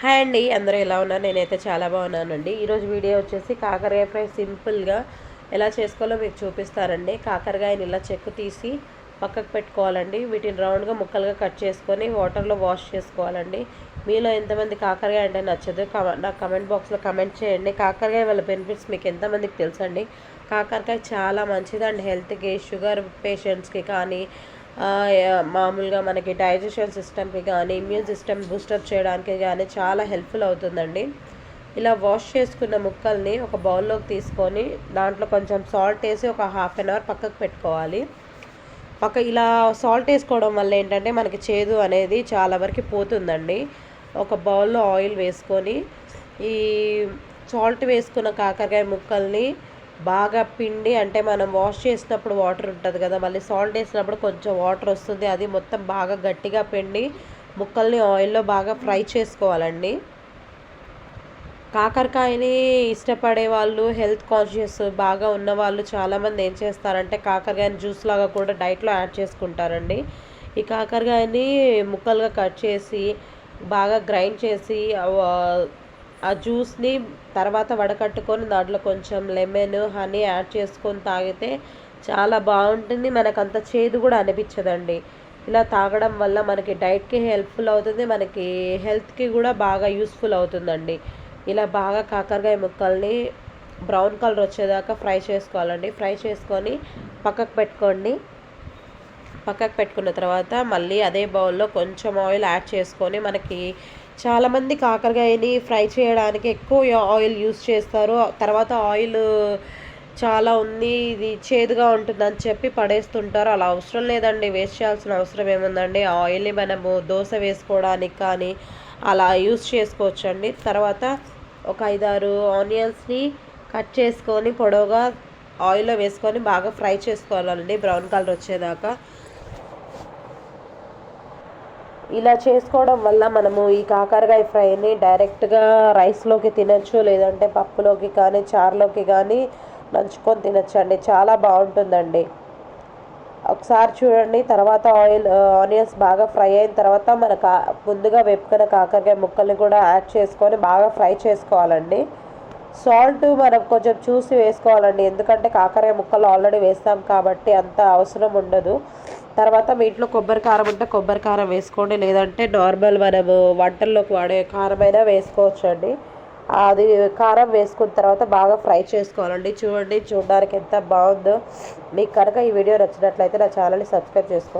Hi అండి అందరూ ఎలా ఉన్నారు? నేనైతే చాలా బాగున్నానండి. ఈరోజు వీడియో వచ్చేసి కాకరకాయ ఫ్రై సింపుల్గా ఎలా చేసుకోవాలో మీకు చూపిస్తారండి కాకరకాయని ఇలా చెక్కు తీసి పక్కకు పెట్టుకోవాలండి. వీటిని రౌండ్గా ముక్కలుగా కట్ చేసుకొని వాటర్లో వాష్ చేసుకోవాలండి. మీలో ఎంతమంది కాకరకాయ అంటే నచ్చదు నాకు కమెంట్ బాక్స్లో కమెంట్ చేయండి. కాకరకాయ వాళ్ళ బెనిఫిట్స్ మీకు ఎంతమందికి తెలుసండి? కాకరకాయ చాలా మంచిది అండ్ హెల్త్కి షుగర్ పేషెంట్స్కి కానీ మామూలుగా మనకి డైజెషన్ సిస్టమ్కి కానీ ఇమ్యూన్ సిస్టమ్ బూస్టప్ చేయడానికి కానీ చాలా హెల్ప్ఫుల్ అవుతుందండి. ఇలా వాష్ చేసుకున్న ముక్కల్ని ఒక బౌల్లోకి తీసుకొని దాంట్లో కొంచెం సాల్ట్ వేసి ఒక హాఫ్ అన్ అవర్ పక్కకు పెట్టుకోవాలి. పక్క ఇలా సాల్ట్ వేసుకోవడం వల్ల ఏంటంటే మనకి చేదు అనేది చాలా వరకు పోతుందండి. ఒక బౌల్లో ఆయిల్ వేసుకొని ఈ సాల్ట్ వేసుకున్న కాకరకాయ ముక్కల్ని బాగా పిండి అంటే మనం వాష్ చేసినప్పుడు వాటర్ ఉంటుంది కదా మళ్ళీ సాల్ట్ వేసినప్పుడు కొంచెం వాటర్ వస్తుంది అది మొత్తం బాగా గట్టిగా పిండి ముక్కల్ని ఆయిల్లో బాగా ఫ్రై చేసుకోవాలండి. కాకరకాయని ఇష్టపడే వాళ్ళు హెల్త్ కాన్షియస్ బాగా ఉన్న వాళ్ళు చాలామంది ఏం చేస్తారంటే కాకరకాయని జ్యూస్ లాగా కూడా డైట్లో యాడ్ చేసుకుంటారండి. ఈ కాకరకాయని ముక్కలుగా కట్ చేసి బాగా గ్రైండ్ చేసి ఆ జ్యూస్ని తర్వాత వడకట్టుకొని దాంట్లో కొంచెం లెమన్ హనీ యాడ్ చేసుకొని తాగితే చాలా బాగుంటుంది. మనకు అంత చేదు కూడా అనిపించదండి. ఇలా తాగడం వల్ల మనకి డైట్కి హెల్ప్ఫుల్ అవుతుంది. మనకి హెల్త్కి కూడా బాగా యూస్ఫుల్ అవుతుందండి. ఇలా బాగా కాకరకాయ ముక్కల్ని బ్రౌన్ కలర్ వచ్చేదాకా ఫ్రై చేసుకోవాలండి. ఫ్రై చేసుకొని పక్కకు పెట్టుకోండి. పక్కకు పెట్టుకున్న తర్వాత మళ్ళీ అదే బౌల్లో కొంచెం ఆయిల్ యాడ్ చేసుకొని మనకి చాలామంది కాకరకాయని ఫ్రై చేయడానికి ఎక్కువ ఆయిల్ యూస్ చేస్తారు. తర్వాత ఆయిల్ చాలా ఉంది ఇది చేదుగా ఉంటుందని చెప్పి పడేస్తుంటారు. అలా అవసరం లేదండి వేస్ట్ చేయాల్సిన అవసరం ఏముందండి? ఆయిల్ని మనము దోశ వేసుకోవడానికి కానీ అలా యూస్ చేసుకోవచ్చండి. తర్వాత ఒక ఐదారు ఆనియన్స్ని కట్ చేసుకొని పొడవుగా ఆయిల్లో వేసుకొని బాగా ఫ్రై చేసుకోవాలండి. బ్రౌన్ కలర్ వచ్చేదాకా. ఇలా చేసుకోవడం వల్ల మనము ఈ కాకరకాయ ఫ్రైని డైరెక్ట్గా రైస్లోకి తినచ్చు లేదంటే పప్పులోకి కానీ చారులోకి కానీ నంచుకొని తినచ్చండి. చాలా బాగుంటుందండి. ఒకసారి చూడండి తర్వాత ఆయిల్ ఆనియన్స్ బాగా ఫ్రై అయిన తర్వాత మన కా ముందుగా వేపుకున్న కాకరకాయ ముక్కల్ని కూడా యాడ్ చేసుకొని బాగా ఫ్రై చేసుకోవాలండి. సాల్ట్ మనం కొంచెం చూసి వేసుకోవాలండి. ఎందుకంటే కాకరకాయ ముక్కలు ఆల్రెడీ వేస్తాం కాబట్టి అంత అవసరం ఉండదు. తర్వాత మీ ఇంట్లో కొబ్బరి కారం ఉంటే కొబ్బరి కారం వేసుకోండి. లేదంటే నార్మల్ మనము వంటల్లోకి వాడే కారమైనా వేసుకోవచ్చు అండి అది కారం వేసుకున్న తర్వాత బాగా ఫ్రై చేసుకోవాలండి. చూడండి చూడడానికి ఎంత బాగుందో. మీకు కనుక ఈ వీడియో నచ్చినట్లయితే నా ఛానల్ని సబ్స్క్రైబ్ చేసుకోండి.